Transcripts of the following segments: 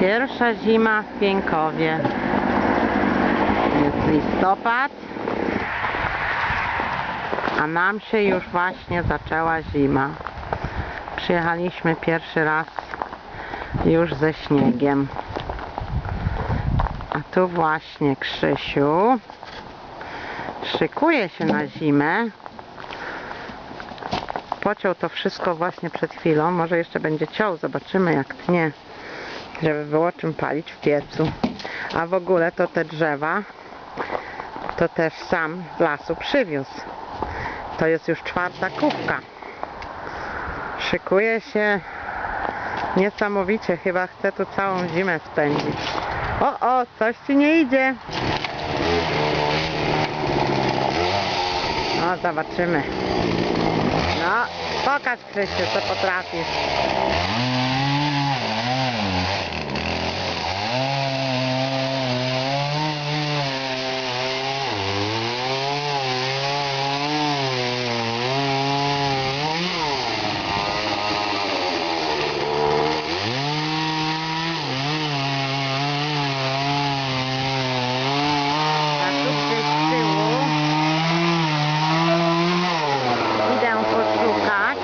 Pierwsza zima w Piękowie. Jest listopad, a nam się już właśnie zaczęła zima. Przyjechaliśmy pierwszy raz już ze śniegiem. A tu właśnie Krzysiu szykuje się na zimę. Pociął to wszystko właśnie przed chwilą. Może jeszcze będzie ciął. Zobaczymy jak tnie. Żeby było czym palić w piecu. A w ogóle to te drzewa to też sam z lasu przywiózł. To jest już czwarta kubka. Szykuje się niesamowicie. Chyba chce tu całą zimę spędzić. O, o, coś ci nie idzie. No, zobaczymy. No, pokaż Krzysiu, co potrafisz. A tu gdzieś z tyłu idę poszukać.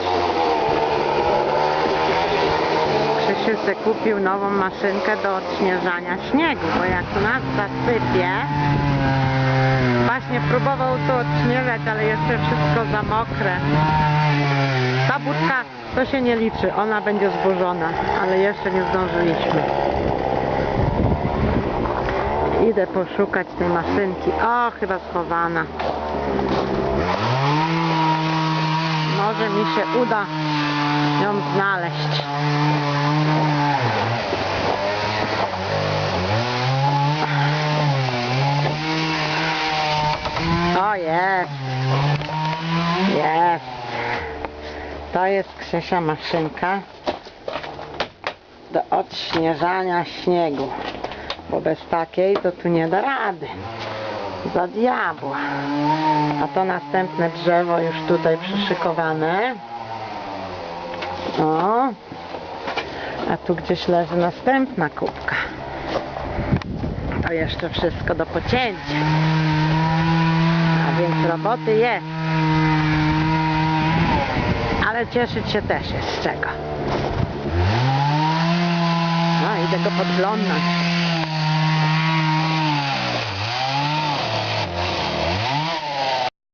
Krzysiu kupił nową maszynkę do odśnieżania śniegu, bo jak u nas zasypie, właśnie próbował to odśnieżać, ale jeszcze wszystko za mokre. Ta budka to się nie liczy, ona będzie zburzona, ale jeszcze nie zdążyliśmy. Idę poszukać tej maszynki. O, chyba schowana. Może mi się uda ją znaleźć. O, jest. Jest. To jest Krzysia maszynka do odśnieżania śniegu. Bo bez takiej to tu nie da rady. Za diabła. A to następne drzewo już tutaj przyszykowane. O. A tu gdzieś leży następna kubka. To jeszcze wszystko do pocięcia. A więc roboty jest. Ale cieszyć się też jest z czego. No, idę go podglądać.